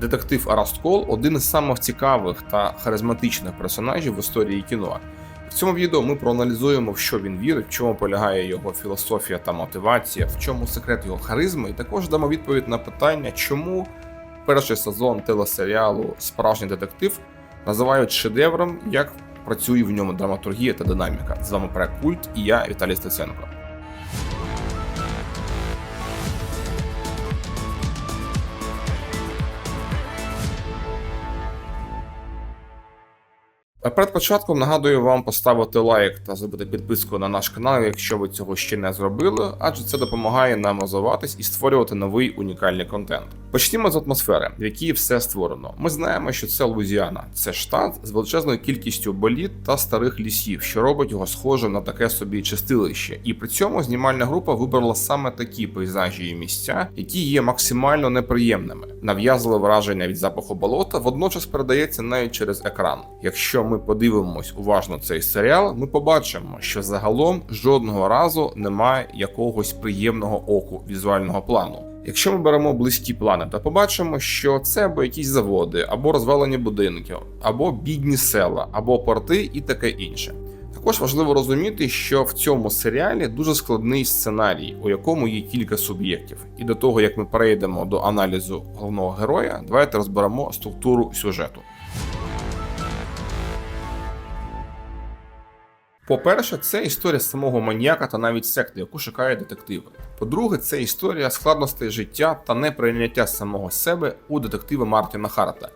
Детектив Араст Кол один із самих цікавих та харизматичних персонажів в історії кіно. В цьому відео ми проаналізуємо, в що він вірить, в чому полягає його філософія та мотивація, в чому секрет його харизми, і також дамо відповідь на питання, чому перший сезон телесеріалу Справжній детектив називають шедевром, як працює в ньому драматургія та динаміка. З вами проект і я Віталій Стеценко. Перед початком нагадую вам поставити лайк та зробити підписку на наш канал, якщо ви цього ще не зробили, адже це допомагає нам розвиватись і створювати новий унікальний контент. Почнімо з атмосфери, в якій все створено. Ми знаємо, що це Луїзіана, це штат з величезною кількістю боліт та старих лісів, що робить його схожим на таке собі чистилище. І при цьому знімальна група вибрала саме такі пейзажі і місця, які є максимально неприємними. Нав'язливе враження від запаху болота водночас передається навіть через екран. Якщо ми подивимось уважно цей серіал, ми побачимо, що загалом жодного разу немає якогось приємного оку візуального плану. Якщо ми беремо близькі плани, то побачимо, що це або якісь заводи, або розвалені будинки, або бідні села, або порти і таке інше. Також важливо розуміти, що в цьому серіалі дуже складний сценарій, у якому є кілька суб'єктів. І до того як ми перейдемо до аналізу головного героя, давайте розберемо структуру сюжету. По-перше, це історія самого маніяка та навіть секти, яку шукає детективи. По-друге, це історія складностей життя та неприйняття самого себе у детектива Мартіна Харта,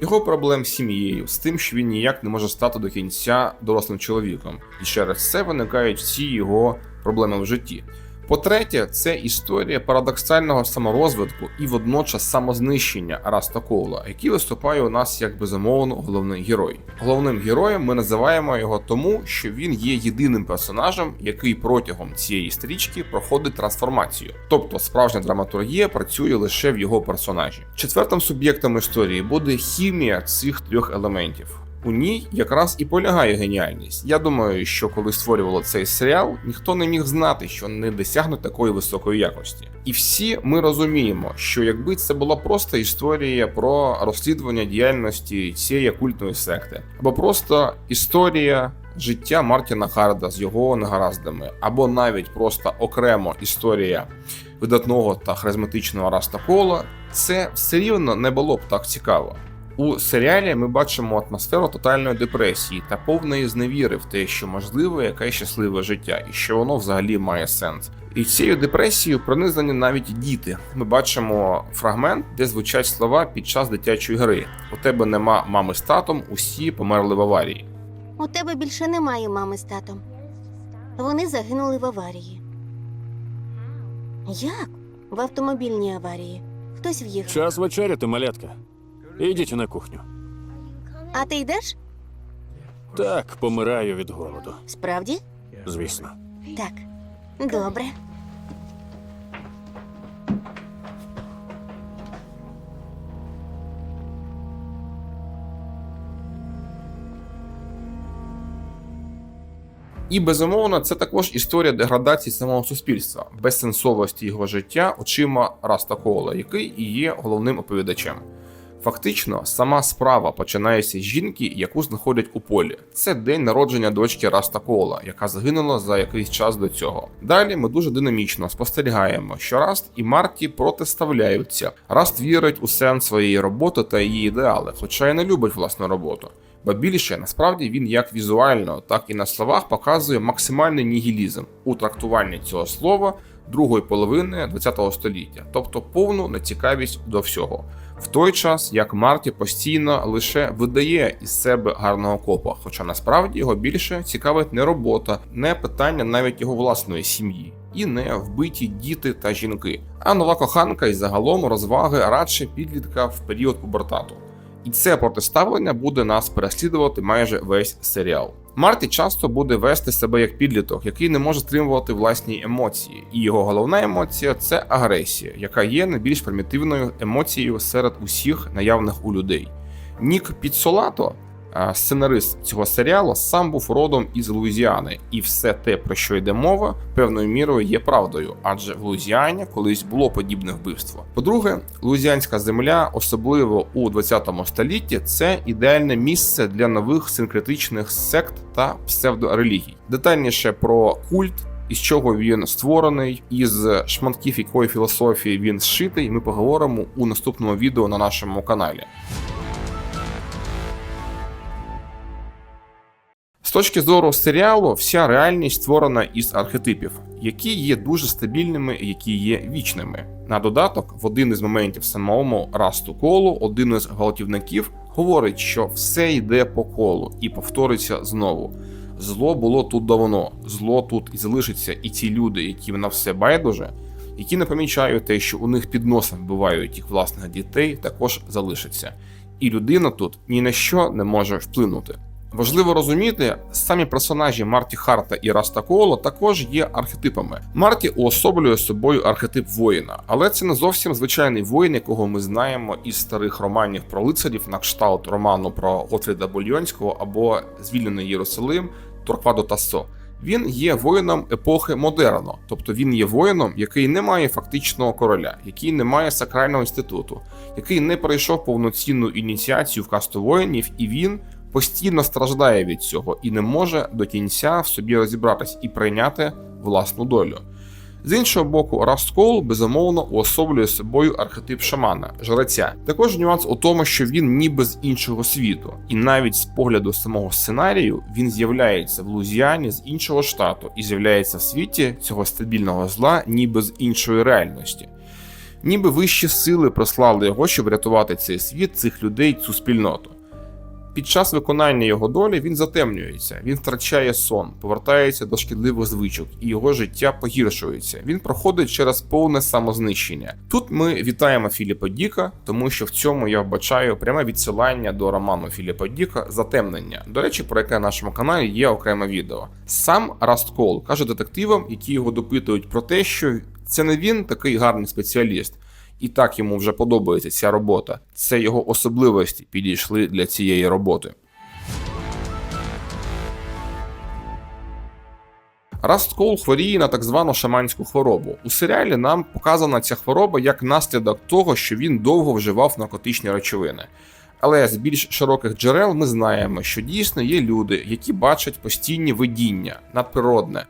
його проблем з сім'єю, з тим, що він ніяк не може стати до кінця дорослим чоловіком, і через це виникають всі його проблеми в житті. По-третє, це історія парадоксального саморозвитку і водночас самознищення Раста Коула, який виступає у нас як безумовно головний герой. Головним героєм ми називаємо його тому, що він є єдиним персонажем, який протягом цієї стрічки проходить трансформацію. Тобто справжня драматургія працює лише в його персонажі. Четвертим суб'єктом історії буде хімія цих трьох елементів. У ній якраз і полягає геніальність. Я думаю, що коли створювали цей серіал, ніхто не міг знати, що не досягне такої високої якості. І всі ми розуміємо, що якби це була просто історія про розслідування діяльності цієї культної секти, або просто історія. Життя Мартіна Харда з його негараздами, або навіть просто окремо історія видатного та харизматичного Раста Кола, це все рівно не було б так цікаво. У серіалі ми бачимо атмосферу тотальної депресії та повної зневіри в те, що можливе яке щасливе життя, і що воно взагалі має сенс. І цією депресією пронизані навіть діти. Ми бачимо фрагмент, де звучать слова під час дитячої гри: у тебе нема мами з татом, усі померли в аварії. У тебе більше немає мами з татом. Вони загинули в аварії. Як? В автомобільній аварії. Хтось в'їхав. Час вечеряти, малятка. Ідіть на кухню. А ти йдеш? Так, помираю від голоду. Справді? Звісно. Так. Добре. І безумовно, це також історія деградації самого суспільства, безсенсовості його життя очима Раста Кола, який і є головним оповідачем. Фактично, сама справа починається з жінки, яку знаходять у полі. Це день народження дочки Раста Кола, яка загинула за якийсь час до цього. Далі ми дуже динамічно спостерігаємо, що Раст і Марті протиставляються. Раст вірить у сенс своєї роботи та її ідеали, хоча й не любить власну роботу. Ба більше насправді він як візуально, так і на словах показує максимальний нігілізм у трактуванні цього слова другої половини ХХ століття, тобто повну нецікавість до всього. В той час як Марті постійно лише видає із себе гарного копа, хоча насправді його більше цікавить не робота, не питання навіть його власної сім'ї. І не вбиті діти та жінки, а нова коханка і загалом розваги радше підлітка в період пубертату. І це протиставлення буде нас переслідувати майже весь серіал. Марті часто буде вести себе як підліток, який не може стримувати власні емоції, і його головна емоція це агресія, яка є найбільш примітивною емоцією серед усіх наявних у людей. Нік Підсолато Е, Сценарист цього серіалу сам був родом із Луїзіани, і все те, про що йде мова, певною мірою є правдою, адже в Луїзіані колись було подібне вбивство. По-друге, луїзіанська земля, особливо у 20 столітті, це ідеальне місце для нових синкретичних сект та псевдорелігій. Детальніше про культ. Із чого він створений, із шматків якої філософії він зшитий, ми поговоримо у наступному відео на нашому каналі. З точки зору серіалу, вся реальність створена із архетипів, які є дуже стабільними, які є вічними. На додаток, в один із моментів самому Расту колу, один із гвалтівників говорить, що все йде по колу і повториться знову. Зло було тут давно, зло тут і залишиться, і ті люди, які на все байдуже, які не помічають те, що у них під носом вбивають їх власних дітей, також залишаться. І людина тут ні на що не може вплинути. Важливо розуміти, самі персонажі Марті Харта і Раста Кола також є архетипами. Марті уособлює собою архетип воїна, але це не зовсім звичайний воїн, якого ми знаємо із старих романів про лицарів на кшталт роману про Готфріда Бульйонського або Звільнений Єрусалим Торквадо Тассо. Він є воїном епохи модерно, тобто він є воїном, який не має фактичного короля, який не має сакрального інституту, який не пройшов повноцінну ініціацію в касту воїнів, і він постійно страждає від цього і не може до кінця в собі розібратись і прийняти власну долю. З іншого боку, Расткол безумовно уособлює собою архетип шамана, жреця. Також нюанс у тому, що він ніби з іншого світу, і навіть з погляду самого сценарію він з'являється в Лузіані з іншого штату і з'являється в світі цього стабільного зла, ніби з іншої реальності. Ніби вищі сили прислали його, щоб врятувати цей світ, цих людей, цю спільноту. Під час виконання його долі він затемнюється, він втрачає сон, повертається до шкідливих звичок, і його життя погіршується. Він проходить через повне самознищення. Тут ми вітаємо Філіпа Діка, тому що в цьому я вбачаю пряме відсилання до роману Філіпа Діка Затемнення. До речі, про яке на нашому каналі є окреме відео. Сам Раст Кол каже детективам, які його допитують про те, що це не він такий гарний спеціаліст. І так йому вже подобається ця робота. Це його особливості підійшли для цієї роботи. Раст Кол хворіє на так звану шаманську хворобу. У серіалі нам показана ця хвороба як наслідок того, що він довго вживав наркотичні речовини. Але з більш широких джерел ми знаємо, що дійсно є люди, які бачать постійні видіння, надприродне.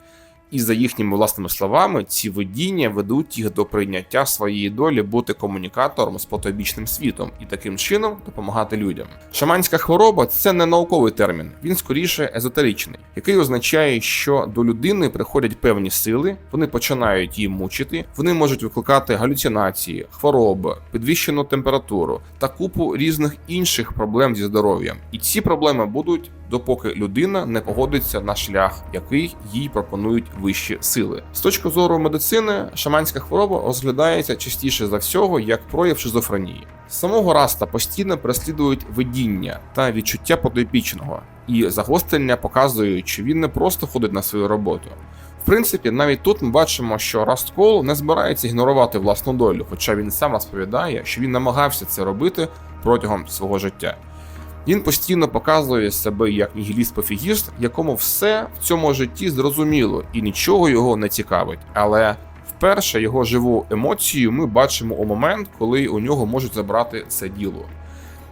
І за їхніми власними словами, ці видіння ведуть їх до прийняття своєї долі бути комунікатором з потойбічним світом і таким чином допомагати людям. Шаманська хвороба це не науковий термін, він скоріше езотеричний, який означає, що до людини приходять певні сили, вони починають її мучити, вони можуть викликати галюцинації, хвороби, підвищену температуру та купу різних інших проблем зі здоров'ям. І ці проблеми будуть допоки людина не погодиться на шлях, який їй пропонують вищі сили. З точки зору медицини, шаманська хвороба розглядається частіше за всього як прояв шизофренії. Самого раста постійно переслідують видіння та відчуття потойпічного, і загострення показують, що він не просто ходить на свою роботу. В принципі, навіть тут ми бачимо, що Раст Кол не збирається ігнорувати власну долю, хоча він сам розповідає, що він намагався це робити протягом свого життя. Він постійно показує себе як нігіліст-пофігіст, якому все в цьому житті зрозуміло і нічого його не цікавить. Але вперше його живу емоцію ми бачимо у момент, коли у нього можуть забрати це діло.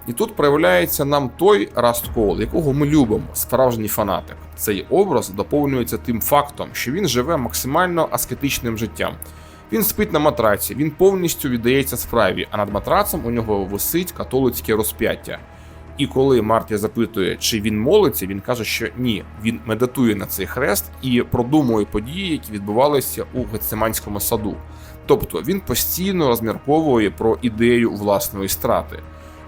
І тут проявляється нам той Раст Кол, якого ми любимо, справжній фанатик. Цей образ доповнюється тим фактом, що він живе максимально аскетичним життям. Він спить на матраці, він повністю віддається справі, а над матрацем у нього висить католицьке розп'яття. І коли Марті запитує, чи він молиться, він каже, що ні, він медитує на цей хрест і продумує події, які відбувалися у Гециманському саду. Тобто він постійно розмірковує про ідею власної страти.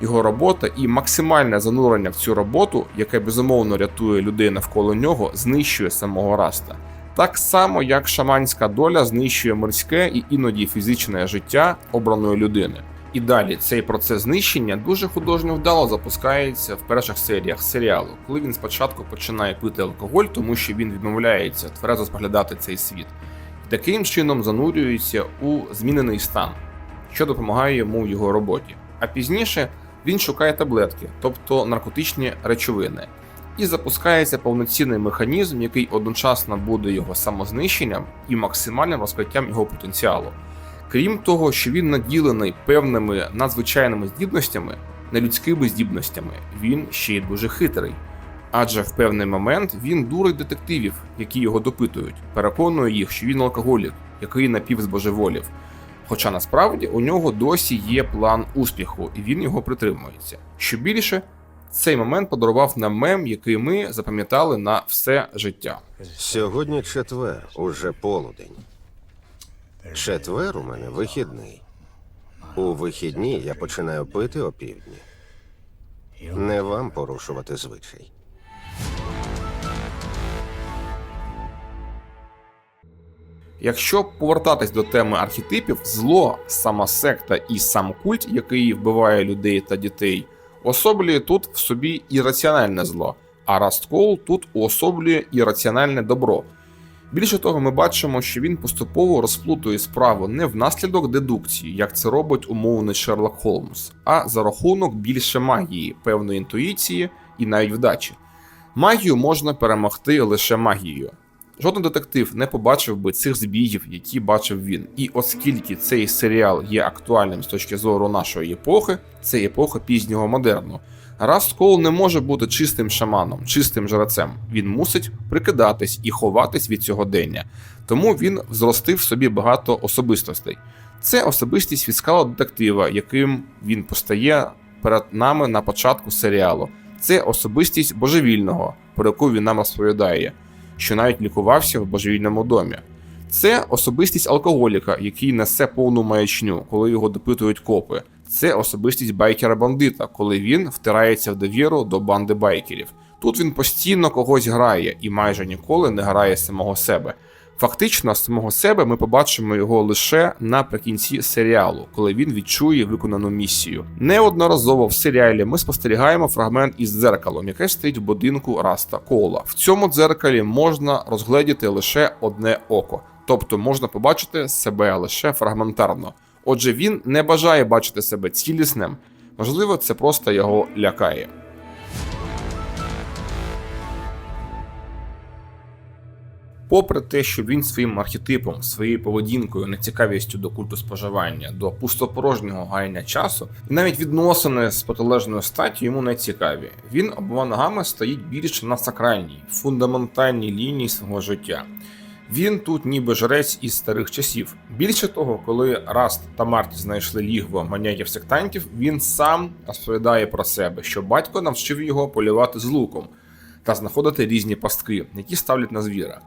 Його робота і максимальне занурення в цю роботу, яке безумовно рятує людей навколо нього, знищує самого раста. Так само, як шаманська доля знищує морське і іноді фізичне життя обраної людини. І далі цей процес знищення дуже художньо вдало запускається в перших серіях серіалу, коли він спочатку починає пити алкоголь, тому що він відмовляється тверезо споглядати цей світ, і таким чином занурюється у змінений стан, що допомагає йому в його роботі. А пізніше він шукає таблетки, тобто наркотичні речовини, і запускається повноцінний механізм, який одночасно буде його самознищенням і максимальним розкриттям його потенціалу. Крім того, що він наділений певними надзвичайними здібностями, нелюдськими здібностями, він ще й дуже хитрий. Адже в певний момент він дурить детективів, які його допитують, переконує їх, що він алкоголік, який напівзбожеволів. Хоча насправді у нього досі є план успіху, і він його притримується. Що більше, цей момент подарував нам мем, який ми запам'ятали на все життя. Сьогодні четвер, уже полудень. Четвер у мене вихідний. У вихідні я починаю пити опівдні. Не вам порушувати звичай. Якщо повертатись до теми архетипів, зло, сама секта і сам культ, який вбиває людей та дітей, особлює тут в собі ірраціональне зло, а Расткол тут уособлює ірраціональне добро. Більше того, ми бачимо, що він поступово розплутує справу не внаслідок дедукції, як це робить умовний Шерлок Холмс, а за рахунок більше магії, певної інтуїції і навіть вдачі. Магію можна перемогти лише магією. Жоден детектив не побачив би цих збігів, які бачив він. І оскільки цей серіал є актуальним з точки зору нашої епохи, це епоха пізнього модерну. Раст Кол не може бути чистим шаманом, чистим жрецем. Він мусить прикидатись і ховатись від цього дення. Тому він зростив собі багато особистостей. Це особистість фіскала детектива, яким він постає перед нами на початку серіалу. Це особистість божевільного, про яку він нам розповідає що навіть лікувався в божевільному домі. Це особистість алкоголіка, який несе повну маячню, коли його допитують копи. Це особистість байкера-бандита, коли він втирається в довіру до банди байкерів. Тут він постійно когось грає і майже ніколи не грає самого себе. Фактично, самого себе ми побачимо його лише наприкінці серіалу, коли він відчує виконану місію. Неодноразово в серіалі ми спостерігаємо фрагмент із дзеркалом, яке стоїть в будинку Раста Кола. В цьому дзеркалі можна розгледіти лише одне око, тобто можна побачити себе лише фрагментарно. Отже, він не бажає бачити себе цілісним. Можливо, це просто його лякає. Попри те, що він своїм архетипом, своєю поведінкою, нецікавістю до культу споживання, до пустопорожнього гаяння часу, і навіть відносини з протилежною статтю йому не цікаві. Він обома ногами стоїть більше на сакральній, фундаментальній лінії свого життя. Він тут ніби жрець із старих часів. Більше того, коли Раст та Марті знайшли лігво маніяків сектантів, він сам розповідає про себе, що батько навчив його полювати з луком та знаходити різні пастки, які ставлять на звіра.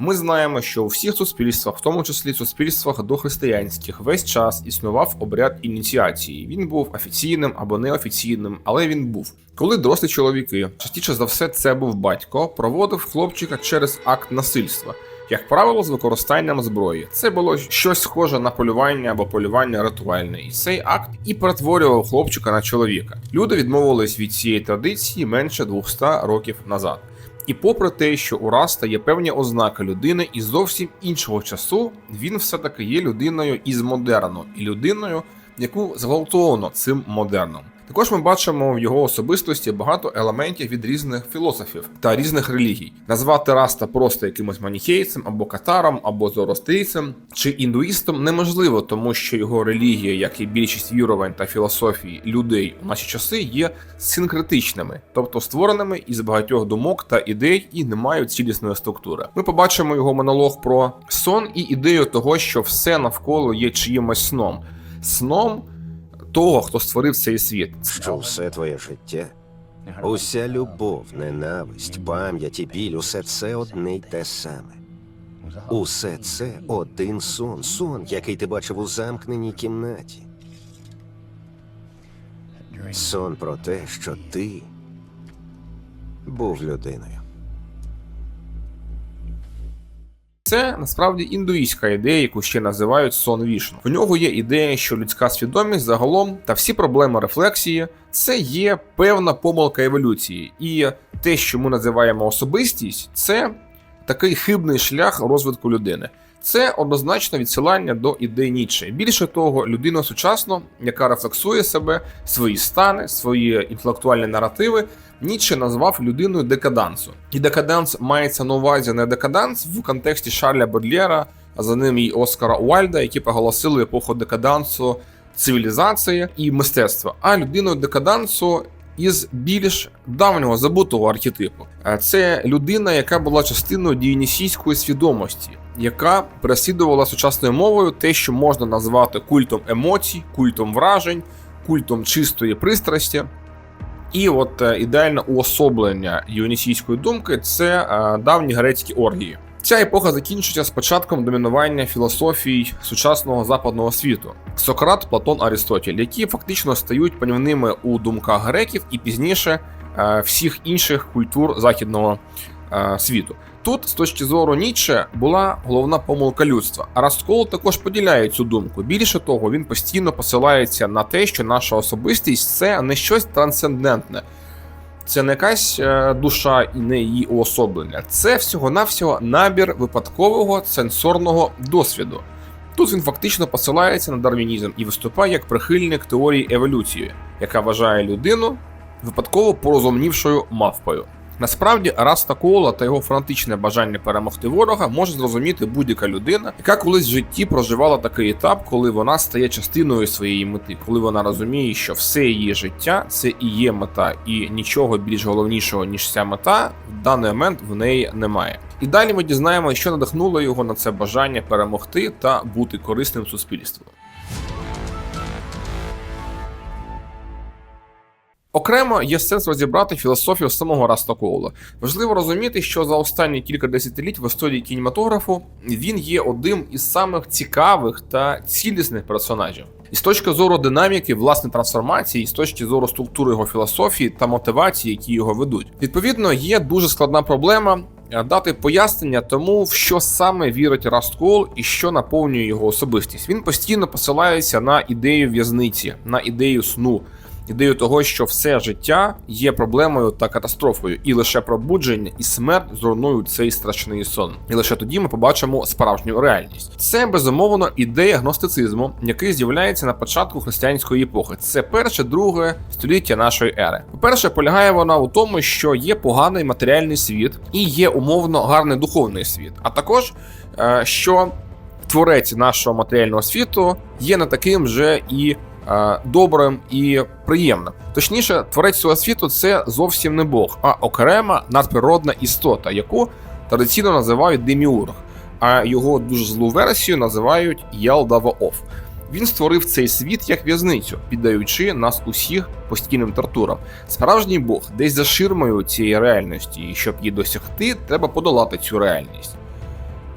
Ми знаємо, що у всіх суспільствах, в тому числі суспільствах дохристиянських, весь час існував обряд ініціації. Він був офіційним або неофіційним, але він був. Коли дорослі чоловіки, частіше за все, це був батько, проводив хлопчика через акт насильства. Як правило, з використанням зброї. Це було щось схоже на полювання або полювання ритуальне, і цей акт і перетворював хлопчика на чоловіка. Люди відмовились від цієї традиції менше 200 років назад. І попри те, що у Раста є певні ознаки людини із зовсім іншого часу, він все-таки є людиною із модерну і людиною, яку зґвалтовано цим модерном. Також ми бачимо в його особистості багато елементів від різних філософів та різних релігій. Назвати Раста просто якимось маніхейцем або катаром, або зороастрійцем чи індуїстом неможливо, тому що його релігія, як і більшість вірувань та філософій людей у наші часи, є синкретичними, тобто створеними із багатьох думок та ідей і не мають цілісної структури. Ми побачимо його монолог про сон і ідею того, що все навколо є чиїмось сном. Сном того, хто створив цей світ. Що все твоє життя, уся любов, ненависть, пам'ять і біль, усе це одне й те саме. Усе це один сон, сон, який ти бачив у замкненій кімнаті. Сон про те, що ти був людиною. Це насправді індуїстська ідея, яку ще називають сон вішну. В нього є ідея, що людська свідомість загалом та всі проблеми рефлексії це є певна помилка еволюції, і те, що ми називаємо особистість, це такий хибний шлях розвитку людини. Це однозначно відсилання до ідей Ніцше. Більше того, людина сучасно, яка рефлексує себе, свої стани, свої інтелектуальні наративи, Ніцше назвав людиною декадансу. І декаданс мається на увазі не декаданс в контексті Шарля Бодлєра, а за ним і Оскара Уальда, які проголосили епоху декадансу цивілізації і мистецтва, а людиною декадансу із більш давнього забутого архетипу. Е, Це людина, яка була частиною діонісійської свідомості, яка переслідувала сучасною мовою те, що можна назвати культом емоцій, культом вражень, культом чистої пристрасті. І от е, ідеальне уособлення діонісійської думки це е, давні грецькі оргії. Ця епоха закінчується з початком домінування філософій сучасного западного світу: Сократ, Платон, Аристотель, які фактично стають панівними у думках греків і пізніше е, всіх інших культур західного е, світу. Тут, з точки зору Ніцше, була головна помилка людства. А Расткол також поділяє цю думку. Більше того, він постійно посилається на те, що наша особистість це не щось трансцендентне. Це не якась е, душа і не її уособлення. Це всього-навсього набір випадкового сенсорного досвіду. Тут він фактично посилається на дарвінізм і виступає як прихильник теорії еволюції, яка вважає людину випадково порозумнівшою мавпою. Насправді, Раста Коула та його фанатичне бажання перемогти ворога може зрозуміти будь-яка людина, яка колись в житті проживала такий етап, коли вона стає частиною своєї мети, коли вона розуміє, що все її життя це і є мета, і нічого більш головнішого ніж ця мета в даний момент в неї немає. І далі ми дізнаємося, що надихнуло його на це бажання перемогти та бути корисним суспільству. Окремо є сенс розібрати філософію самого Раста Коула. Важливо розуміти, що за останні кілька десятиліть в історії кінематографу він є одним із самих цікавих та цілісних персонажів. І з точки зору динаміки, власне трансформації, і з точки зору структури його філософії та мотивації, які його ведуть. Відповідно, є дуже складна проблема е, дати пояснення тому, в що саме вірить Раст Коул і що наповнює його особистість. Він постійно посилається на ідею в'язниці, на ідею сну ідею того, що все життя є проблемою та катастрофою, і лише пробудження і смерть зруйнують цей страшний сон. І лише тоді ми побачимо справжню реальність. Це безумовно ідея гностицизму, який з'являється на початку християнської епохи. Це перше, друге століття нашої ери. По-перше, полягає вона у тому, що є поганий матеріальний світ і є умовно гарний духовний світ, а також е, що творець нашого матеріального світу є не таким же і добрим і приємним. Точніше, творець цього світу це зовсім не Бог, а окрема надприродна істота, яку традиційно називають Деміург, а його дуже злу версію називають Ялдаваоф. Він створив цей світ як в'язницю, піддаючи нас усіх постійним тортурам. Справжній Бог десь за ширмою цієї реальності, і щоб її досягти, треба подолати цю реальність.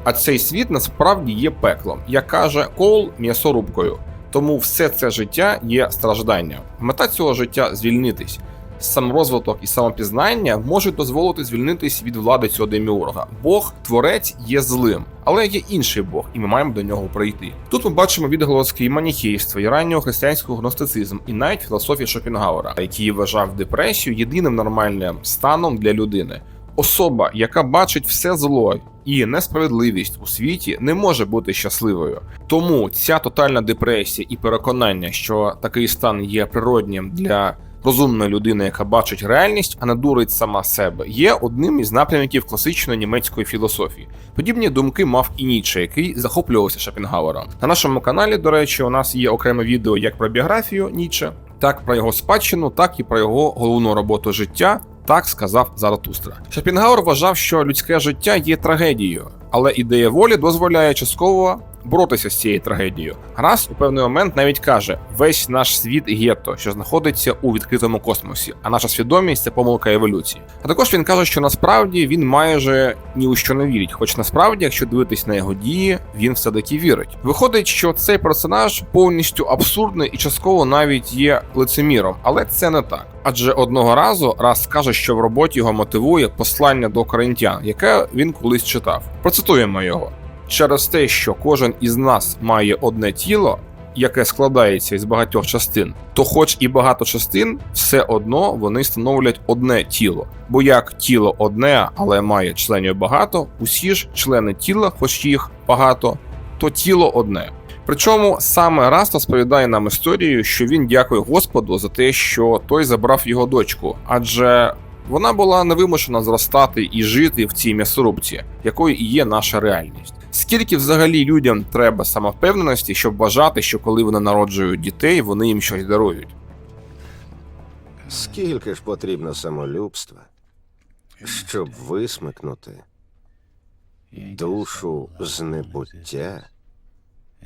А цей світ насправді є пеклом, як каже Коул м'ясорубкою. Тому все це життя є стражданням. Мета цього життя звільнитись. Саморозвиток і самопізнання можуть дозволити звільнитись від влади цього деміурга. Бог, творець, є злим, але є інший Бог, і ми маємо до нього прийти. Тут ми бачимо відголоски і маніхейства, і раннього християнського гностицизм, і навіть філософії Шопенгауера, який вважав депресію єдиним нормальним станом для людини. Особа, яка бачить все зло і несправедливість у світі, не може бути щасливою. Тому ця тотальна депресія і переконання, що такий стан є природнім для розумної людини, яка бачить реальність, а не дурить сама себе, є одним із напрямків класичної німецької філософії. Подібні думки мав і Ніцше, який захоплювався Шопенгауером. На нашому каналі, до речі, у нас є окреме відео як про біографію Ніцше, так про його спадщину, так і про його головну роботу життя. Так сказав Заратустра. Шопенгауер вважав, що людське життя є трагедією, але ідея волі дозволяє частково боротися з цією трагедією. Раз у певний момент навіть каже: весь наш світ гетто, що знаходиться у відкритому космосі, а наша свідомість це помилка еволюції. А також він каже, що насправді він майже ні у що не вірить, хоч насправді, якщо дивитись на його дії, він все таки вірить. Виходить, що цей персонаж повністю абсурдний і частково навіть є лицеміром, але це не так. Адже одного разу раз каже, що в роботі його мотивує послання до коринтян, яке він колись читав. Процитуємо його через те, що кожен із нас має одне тіло, яке складається із багатьох частин, то, хоч і багато частин, все одно вони становлять одне тіло. Бо як тіло одне, але має членів багато, усі ж члени тіла, хоч їх багато, то тіло одне. Причому саме раз розповідає нам історію, що він дякує Господу за те, що той забрав його дочку, адже вона була невимушена зростати і жити в цій м'ясорубці, якою і є наша реальність. Скільки взагалі людям треба самовпевненості, щоб вважати, що коли вони народжують дітей, вони їм щось дарують? Скільки ж потрібно самолюбства, щоб висмикнути душу з небуття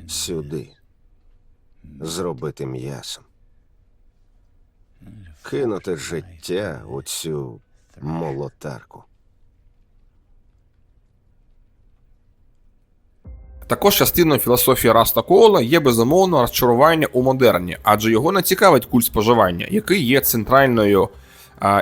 сюди, зробити м'ясом, кинути життя у цю молотарку. Також частиною філософії Раста Коула є безумовно розчарування у модерні, адже його не цікавить культ споживання, який є центральною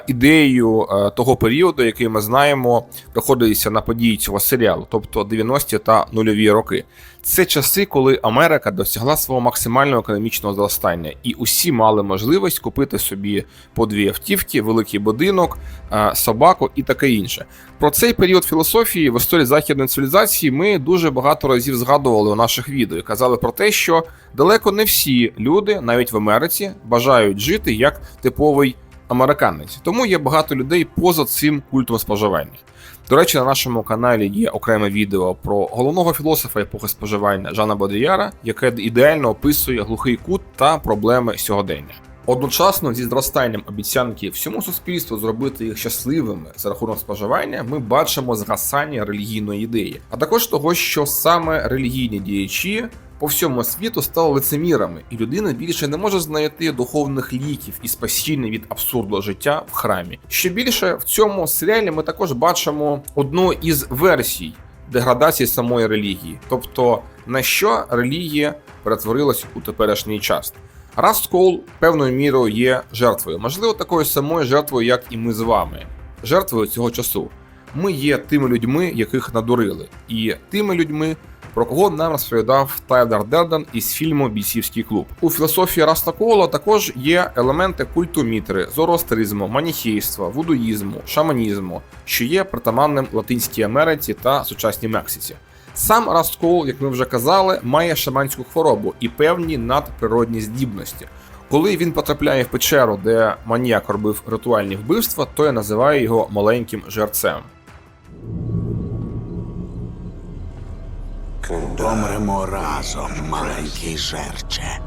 ідеєю того періоду, який ми знаємо, приходиться на події цього серіалу, тобто 90-ті та нульові роки. Це часи, коли Америка досягла свого максимального економічного зростання, і усі мали можливість купити собі по дві автівки, великий будинок, собаку і таке інше. Про цей період філософії в історії західної цивілізації ми дуже багато разів згадували у наших відео і казали про те, що далеко не всі люди, навіть в Америці, бажають жити як типовий американець. Тому є багато людей поза цим культом споживання. До речі, на нашому каналі є окреме відео про головного філософа епохи споживання Жана Бодріяра, яке ідеально описує глухий кут та проблеми сьогодення. Одночасно зі зростанням обіцянки всьому суспільству зробити їх щасливими за рахунок споживання, ми бачимо згасання релігійної ідеї, а також того, що саме релігійні діячі по всьому світу стали лицемірами, і людина більше не може знайти духовних ліків і спасіння від абсурду життя в храмі. Ще більше в цьому серіалі ми також бачимо одну із версій деградації самої релігії, тобто на що релігія перетворилась у теперішній час. Раст Коул певною мірою є жертвою, можливо, такою самою жертвою, як і ми з вами, жертвою цього часу. Ми є тими людьми, яких надурили, і тими людьми, про кого нам розповідав Тайлер Дерден із фільму Бійцівський клуб. У філософії Раста Коула також є елементи культу мітри, зороастризму, маніхейства, вудуїзму, шаманізму, що є притаманним Латинській Америці та сучасній Мексиці. Сам Раст Коул, як ми вже казали, має шаманську хворобу і певні надприродні здібності. Коли він потрапляє в печеру, де маніяк робив ритуальні вбивства, то я називаю його маленьким жерцем. Помремо разом, маленький жерче.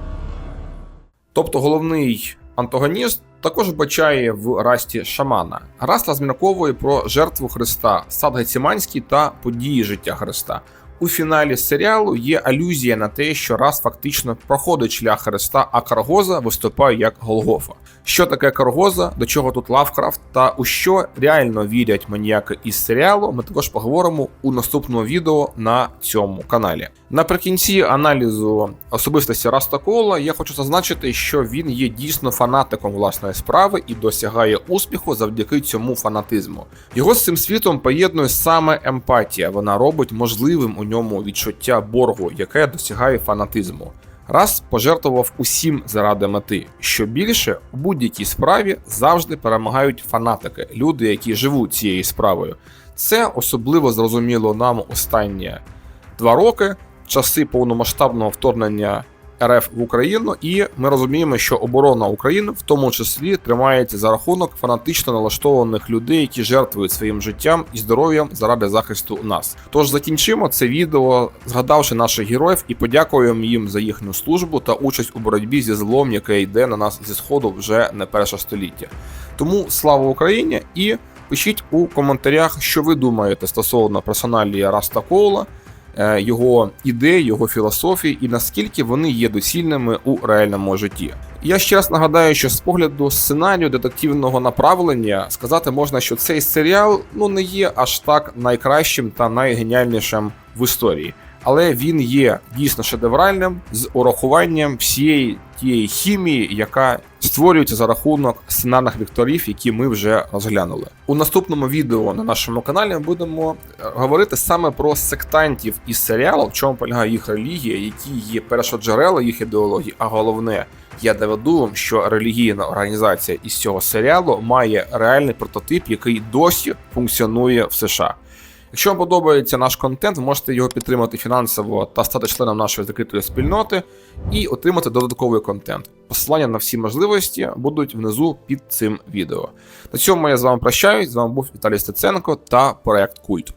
Тобто головний антагоніст також вбачає в расті шамана. Раст розмірковує про жертву Христа, сад Геціманський та події життя Христа. У фіналі серіалу є алюзія на те, що раз фактично проходить шлях Христа, а Каргоза виступає як Голгофа. Що таке Каргоза, до чого тут Лавкрафт, та у що реально вірять маніяки із серіалу, ми також поговоримо у наступному відео на цьому каналі. Наприкінці аналізу особистості Раста Коула я хочу зазначити, що він є дійсно фанатиком власної справи і досягає успіху завдяки цьому фанатизму. Його з цим світом поєднує саме емпатія. Вона робить можливим у ньому відчуття боргу, яке досягає фанатизму. Раз пожертвував усім заради мети. Що більше, у будь-якій справі завжди перемагають фанатики, люди, які живуть цією справою. Це особливо зрозуміло нам останні два роки, часи повномасштабного вторгнення РФ в Україну, і ми розуміємо, що оборона України в тому числі тримається за рахунок фанатично налаштованих людей, які жертвують своїм життям і здоров'ям заради захисту нас. Тож закінчимо це відео, згадавши наших героїв, і подякуємо їм за їхню службу та участь у боротьбі зі злом, яке йде на нас зі сходу вже не перше століття. Тому слава Україні і пишіть у коментарях, що ви думаєте стосовно персоналії Раста Коула, його ідей, його філософії і наскільки вони є доцільними у реальному житті. Я ще раз нагадаю, що з погляду сценарію детективного направлення сказати можна, що цей серіал ну не є аж так найкращим та найгеніальнішим в історії. Але він є дійсно шедевральним з урахуванням всієї тієї хімії, яка створюється за рахунок сценарних векторів, які ми вже розглянули. У наступному відео на нашому каналі будемо е, говорити саме про сектантів із серіалу, в чому полягає їх релігія, які є першоджерела їх ідеології, а головне. Я доведу вам, що релігійна організація із цього серіалу має реальний прототип, який досі функціонує в США. Якщо вам подобається наш контент, ви можете його підтримати фінансово та стати членом нашої закритої спільноти і отримати додатковий контент. Посилання на всі можливості будуть внизу під цим відео. На цьому я з вами прощаюсь. З вами був Віталій Стеценко та проект Культ.